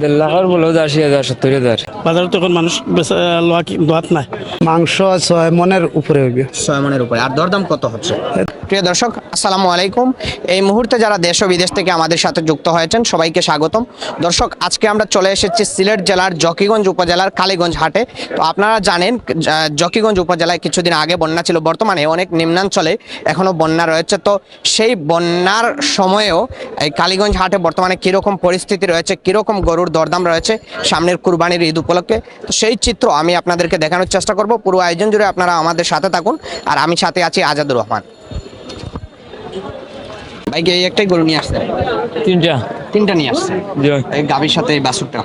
দেড় বলো আশি হাজার সত্তর হাজার। বাজারে তো এখন মানুষ লোয়া কি দোয়াত নাই? মাংস ছয় মনের উপরে হইবে। ছয় মনের উপরে। আর দরদাম কত হচ্ছে? প্রিয় দর্শক আসসালামু আলাইকুম। এই মুহূর্তে যারা দেশ ও বিদেশ থেকে আমাদের সাথে যুক্ত হয়েছেন সবাইকে স্বাগতম। দর্শক আজকে আমরা চলে এসেছি সিলেট জেলার জকিগঞ্জ উপজেলার কালীগঞ্জ হাটে। তো আপনারা জানেন জকিগঞ্জ উপজেলায় কিছুদিন আগে বন্যা ছিল। বর্তমানে অনেক নিম্নাঞ্চলে এখনও বন্যা রয়েছে। তো সেই বন্যার সময়েও এই কালীগঞ্জ হাটে বর্তমানে কীরকম পরিস্থিতি রয়েছে কীরকম গরুর দরদাম রয়েছে সামনের কুরবানির ঈদ উপলক্ষে। তো সেই চিত্র আমি আপনাদেরকে দেখানোর চেষ্টা করব। পুরো আয়োজন জুড়ে আপনারা আমাদের সাথে থাকুন আর আমি সাথে আছি আজাদুর রহমান। ভাই এই একটাই গরু নিয়ে আসছে তিনটা। তিনটা নিয়ে আসছে এই সাথে এই বাসুরটা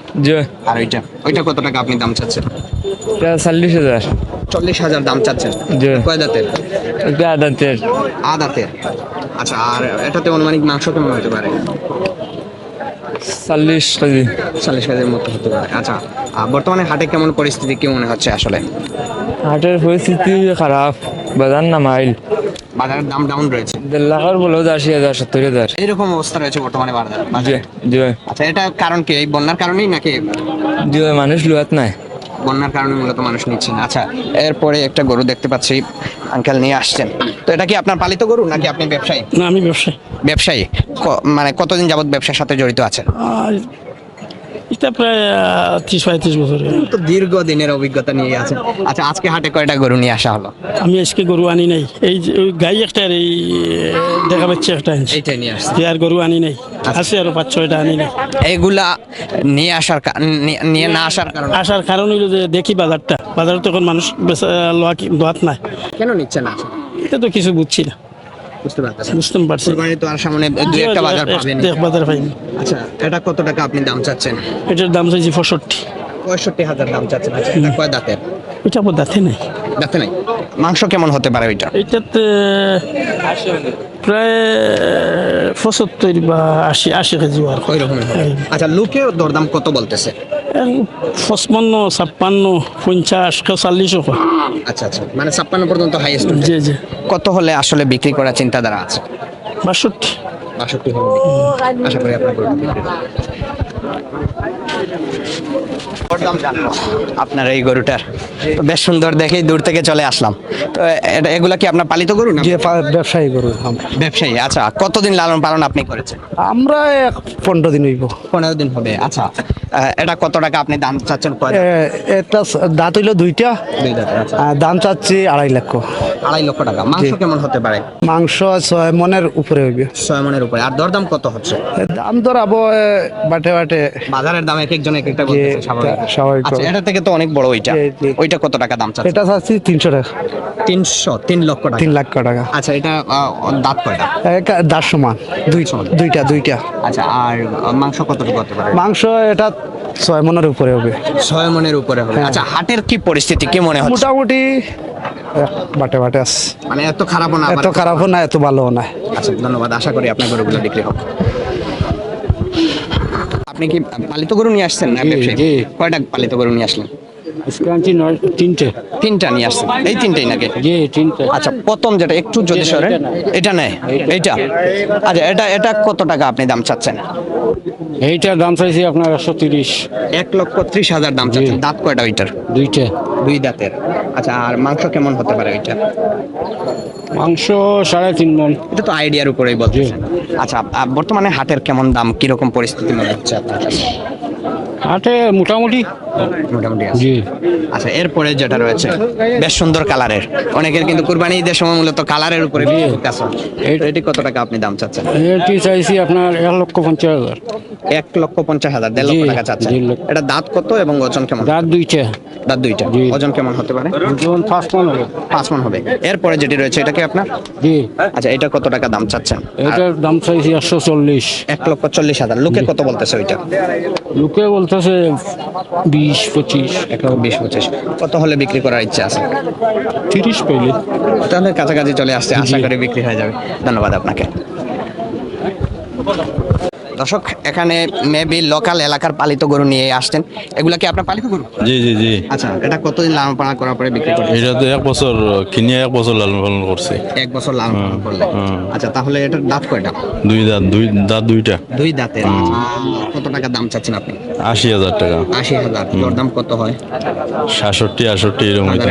আর ওইটা ওইটা কত টাকা আপনি দাম চাচ্ছেন? চল্লিশ হাজার। চল্লিশ হাজার দাম চাচ্ছেন। কয় দাঁতের? আদাতের। আদাতের আচ্ছা আর এটাতে অনুমানিক মাংস কেমন হতে পারে? চল্লিশ কেজি। চল্লিশ কেজির মতো হতে পারে। আচ্ছা বর্তমানে হাটে কেমন পরিস্থিতি কি মনে হচ্ছে আসলে? হাটের পরিস্থিতি খারাপ বাজার না মাইল। বাজারের দাম ডাউন রয়েছে। দেড় লাখের বলেও আশি হাজার সত্তর হাজার। এইরকম অবস্থা রয়েছে বর্তমানে বাজার। জয় জয় আচ্ছা এটা কারণ কি? এই বন্যার কারণেই নাকি? জি মানুষ লুয়াত নাই। বন্যার কারণে মূলত মানুষ নিচ্ছে না। আচ্ছা এরপরে একটা গরু দেখতে পাচ্ছি আঙ্কেল নিয়ে আসছেন। তো এটা কি আপনার পালিত গরু নাকি আপনি ব্যবসায়ী? না আমি ব্যবসায়ী। ব্যবসায়ী। ক- মানে কতদিন যাবত ব্যবসার সাথে জড়িত আছেন? এটা প্রায় ত্রিশ পঁয়ত্রিশ বছর তো দীর্ঘ দিনের অভিজ্ঞতা নিয়ে আছেন আচ্ছা আজকে হাটে কয়টা গরু নিয়ে আসা হলো? আমি আজকে গরু আনি নাই। এই গাই একটা আর এই দেখা পাচ্ছে একটা এইটাই নিয়ে আসছে। আর গরু আনি নাই। আছে আরও পাঁচ ছয়টা আনি নাই। এইগুলা নিয়ে আসার নিয়ে- না আসার কারণ? আসার কারণ হইল যে দেখি বাজারটা। বাজারে তো এখন মানুষ বেচা লোয়া কি দোয়াত নাই। কেন নিচ্ছে না? এটা তো কিছু বুঝছি না। বুঝতে পারতেছেন। বুঝতে পারছি। কুরবানি তো আর সামনে দুই একটা বাজার পাবেন এক বাজার পাইনি। আচ্ছা এটা কত টাকা আপনি দাম চাচ্ছেন? এটার দাম চাইছি পঁয়ষট্টি। পঁয়ষট্টি হাজার দাম চাচ্ছেন। আচ্ছা এটা কয় দাঁতের? এটা আমার দাঁতে নাই। দাঁতে নাই। মাংস কেমন হতে পারে ওইটা? এটাতে প্রায় পঁচাত্তর বা আশি আশি কেজি আর ওই রকম আচ্ছা লোকে দরদাম কত বলতেছে? পঁচপান্ন ছাপ্পান্ন পঞ্চাশ কেউ চল্লিশও আচ্ছা আচ্ছা। মানে ছাপ্পান্ন পর্যন্ত হাইয়েস্ট জি জি। কত হলে আসলে বিক্রি করার চিন্তাধারা আছে? বাষট্টি। বাষট্টি হবে আশা করি আপনার। আপনার এই গরুটার। তো বেশ সুন্দর দেখেই দূর থেকে চলে আসলাম। তো এটা এগুলা কি আপনার পালিত গরু না? ব্যবসায়ী গরু আমরা। ব্যবসায়ী আচ্ছা। কতদিন লালন পালন আপনি করেছেন? আমরা পনেরো দিন হইব। পনেরো দিন হবে আচ্ছা। এটা কত টাকা আপনি দাম চাচ্ছেন দাঁত? এটা দাঁত হইল দুইটা। আচ্ছা। দাম চাচ্ছি আড়াই লক্ষ। আড়াই লক্ষ টাকা। মাংস কেমন হতে পারে? মাংস ছয় মনের উপরে হইবে। ছয় মনের উপরে। আর দরদাম কত হচ্ছে? দাম ধরাবো এ, বাটে বাটে। বাজারের দাম এক একজন এক একটা বলতেছে স্বাভাবিক। আচ্ছা এটা থেকে তো অনেক বড় ওইটা। ওইটা কত টাকা দাম চাচ্ছে? এটা চাচ্ছি তিনশো টাকা। তিনশো তিন লক্ষ টাকা। তিন লাখ টাকা। আচ্ছা এটা দাঁত কয়টা? এক দাঁত সমান। দুই সমান। দুইটা দুইটা। আচ্ছা আর মাংস কতটুকু হতে পারে? মাংস এটা ছয় মনের উপরে হবে। ছয় মনের উপরে হবে। হ্যাঁ। আচ্ছা হাটের কি পরিস্থিতি কি মনে হচ্ছে? মোটামুটি বাটে বাটে আছে। মানে এত খারাপও না এত খারাপও না এত ভালোও না। আচ্ছা ধন্যবাদ। আশা করি আপনার গরুগুলো বিক্রি হোক। আপনি কি পালিত গরু নিয়ে আসছেন না ব্যবসায়ী? কয়টা পালিত গরু নিয়ে আসলেন? তিনটে। তিনটা নিয়ে আসছেন। এই তিনটেই নাকি? জি তিনটে। আচ্ছা প্রথম যেটা একটু যদি সরেন। এটা নেই এইটা। আচ্ছা এটা এটা কত টাকা আপনি দাম চাচ্ছেন? এইটার দাম চাইছি আপনার একশো তিরিশ। এক লক্ষ ত্রিশ হাজার দাম চাচ্ছেন। দাঁত কয়টা ওইটার? দুইটা। দুই দাঁতের। আচ্ছা আর মাংস কেমন হতে পারে ওইটা? মাংস সাড়ে তিন মন এটা তো আইডিয়ার উপরেই বলছি আচ্ছা আ- বর্তমানে হাটের কেমন দাম কীরকম পরিস্থিতি মনে হচ্ছে আপনার কাছে? হাটে মোটামুটি মোটামুটি আছে। আচ্ছা এরপরে যেটা রয়েছে বেশ সুন্দর কালারের। অনেকের কিন্তু কুরবানি ঈদের সময় মূলত কালারের উপরে ফোকাস এটি কত টাকা আপনি দাম চাচ্ছেন? এটি চাইছি আপনার এক লক্ষ পঞ্চাশ হাজার। এক লক্ষ পঞ্চাশ হাজার দেড় লক্ষ টাকা চাচ্ছেন। এটা দাঁত কত এবং ওজন কেমন? রাত দুইটা। দাঁত দুইটা। ওজন কেমন হতে পারে? মন হবে। পাঁচ মন হবে। এরপরে যেটি রয়েছে এটা কি আপনার? জি। আচ্ছা এটা কত টাকা দাম চাচ্ছেন? এটার দাম চাইছি একশো চল্লিশ। এক লক্ষ চল্লিশ হাজার। লোকে কত বলতেছে ওইটা? লোকে বলতেছে বিশ। পঁচিশ এক লক্ষ বিশ পঁচিশ। কত হলে বিক্রি করার ইচ্ছা আছে? তিরিশ পেলে। তাহলে কাছাকাছি চলে আসছে আশা। করি বিক্রি হয়ে যাবে। ধন্যবাদ আপনাকে। দর্শক এখানে মেবি লোকাল এলাকার পালিত গরু নিয়ে আসছেন। এগুলা কি আপনার পালিত গরু? জি জি জি। আচ্ছা এটা কতদিন লালন পালন করার পরে বিক্রি করতে এটা তো এক বছর কিনিয়ে এক বছর লালন পালন করছে। এক বছর লালন পালন করলে আচ্ছা তাহলে এটার দাঁত কয়টা? দুই দাঁত দুই দাঁত দুইটা। দুই দাঁতের কত টাকা দাম চাচ্ছেন আপনি? আশি হাজার টাকা। আশি হাজার। দরদাম কত হয়? সাতষট্টি আটষট্টি এরকম দাম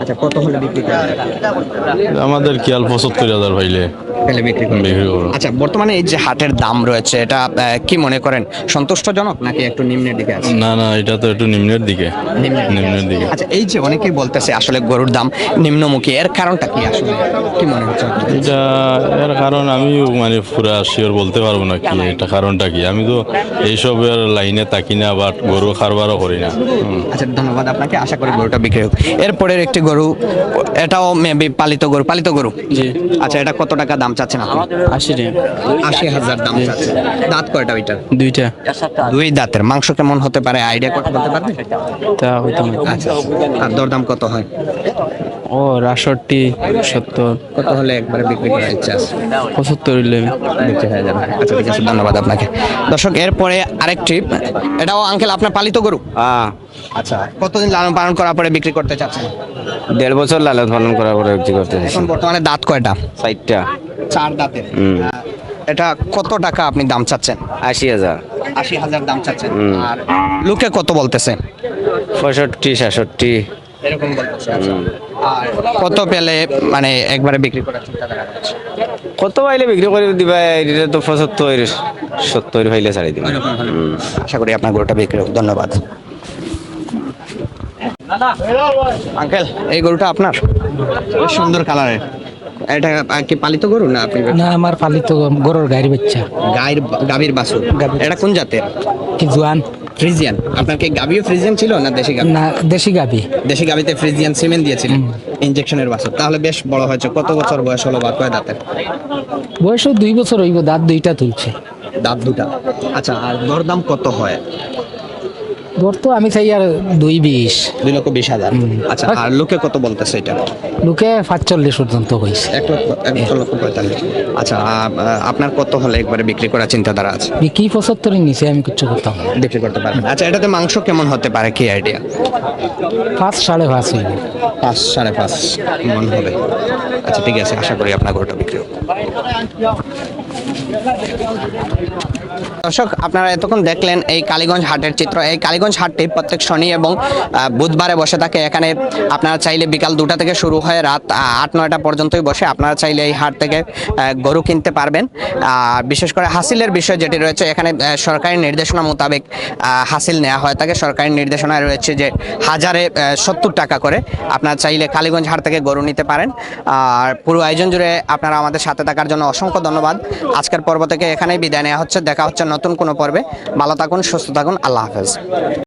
আচ্ছা কত হলে বিক্রি আমাদের কিয়াল পঁচাত্তর হাজার ভাইলে বিক্রি করব আচ্ছা বর্তমানে এই যে হাটের দাম রয়েছে এটা কি মনে করেন? সন্তুষ্টজনক নাকি একটু নিম্নের দিকে আছে? না না এটা তো একটু নিম্নের দিকে। নিম্নের দিকে আচ্ছা এই যে অনেকেই বলতেছে আসলে গরুর দাম নিম্নমুখী এর কারণটা কি আসলে? কি মনে হচ্ছে এটা এর কারণ আমিও মানে পুরা শিওর বলতে পারব না কি এটা কারণটা কি। আমি তো এইসবের লাইনে থাকি না বা গরু খারবারও করি না। আচ্ছা ধন্যবাদ আপনাকে আশা করি গরুটা বিক্রি হোক। এরপরের একটি গরু এটাও মেবি পালিত গরু পালিত গরু? জি। আচ্ছা এটা কত টাকা দাম চাচ্ছেন আপনি? আশি টাকা। আশি হাজার দাম চাচ্ছেন দাঁত কয়টা ওইটার? দুইটা। দুই দাঁতের। মাংস কেমন হতে পারে? আইডিয়া করতে বলতে পারবে? তা হইতাম আচ্ছা। আর দরদাম কত হয়? ও রাষট্টি সত্তর। কত হলে একবারে বিক্রি করার ইচ্ছা আছে? পঁচাত্তর হইলে বিক্রি হয়ে যাবে। আচ্ছা ঠিক আছে ধন্যবাদ আপনাকে। দর্শক এরপরে আরেকটি এটাও আঙ্কেল আপনার পালিত গরু? হ্যাঁ। আচ্ছা কতদিন লালন পালন করার পরে বিক্রি করতে চাচ্ছেন? দেড় বছর লালন পালন করার পরে বিক্রি করতে এখন বর্তমানে দাঁত কয়টা? ষাটটা চার দাঁতের। এটা কত টাকা আপনি দাম চাচ্ছেন? আশি হাজার। আশি হাজার দাম চাচ্ছেন। আর লোকে কত বলতেছে? পঁয়ষট্টি সাতষট্টি। এরকম আচ্ছা। আর কত পেলে মানে একবারে বিক্রি করার চিন্তা কত পাইলে বিক্রি করে দিবা? এটা তো পঁচাত্তর সত্তর হইলে ছাড়ি দিবা। হুম। আশা করি আপনার গরুটা বিক্রি হোক ধন্যবাদ। আঙ্কেল এই গরুটা আপনার? সুন্দর কালারের। এটা কি পালিত গরু না আপনি না আমার পালিত গরুর বাচ্চা গায়ের গাভীর বাছুর। এটা কোন জাতের? কি জোয়ান? ফ্রিজিয়ান। আপনার কি গাভীও ফ্রিজিয়ান ছিল না দেশি না দেশি গাবি দেশি ফ্রিজিয়ান সিমেন্ট দিয়েছিলেন ইনজেকশনের বাছুর। তাহলে বেশ বড় হয়েছে। কত বছর বয়স হলো বা কয় দাঁতের? বয়স দুই বছর হইব দাঁত দুইটা তুলছে। দাঁত দুটা আচ্ছা আর দরদাম কত হয়? দর তো আমি চাই আর দুই বিশ। দুই লক্ষ বিশ হাজার। আচ্ছা আর লোকে কত বলতেছে এটা? লোকে পাঁচচল্লিশ পর্যন্ত হয়েছে। এক লক্ষ এক লক্ষ পঁয়তাল্লিশ। আচ্ছা আপনার কত হলে একবারে বিক্রি করার চিন্তাধারা আছে? বিক্রি পঁচাত্তরের নিচে আমি কিচ্ছু করতাম। বিক্রি করতে পারবেন আচ্ছা এটাতে মাংস কেমন হতে পারে? কি আইডিয়া পাঁচ সাড়ে পাঁচ হইব পাঁচ সাড়ে পাঁচ মন হবে। আচ্ছা ঠিক আছে আশা করি আপনার গরুটা বিক্রি হোক দর্শক, আপনারা এতক্ষণ দেখলেন এই কালীগঞ্জ হাটের চিত্র। এই কালীগঞ্জ হাটটি প্রত্যেক শনি এবং বুধবারে বসে থাকে। এখানে আপনারা চাইলে বিকাল দুটা থেকে শুরু হয় রাত আট, নয়টা পর্যন্তই বসে আপনারা চাইলে এই হাট থেকে গরু কিনতে পারবেন। বিশেষ করে হাসিলের বিষয় যেটি রয়েছে, এখানে সরকারি নির্দেশনা মোতাবেক হাসিল নেওয়া হয় থাকে। সরকারি নির্দেশনায় রয়েছে যে হাজারে সত্তর টাকা করে আপনারা চাইলে কালীগঞ্জ হাট থেকে গরু নিতে পারেন। আর পুরো আয়োজন জুড়ে আপনারা আমাদের সাথে থাকার জন্য অসংখ্য ধন্যবাদ। আজকের পর্ব থেকে এখানেই বিদায় নেওয়া হচ্ছে। দেখা হচ্ছে নতুন কোনো পর্বে ভালো থাকুন সুস্থ থাকুন আল্লাহ হাফেজ।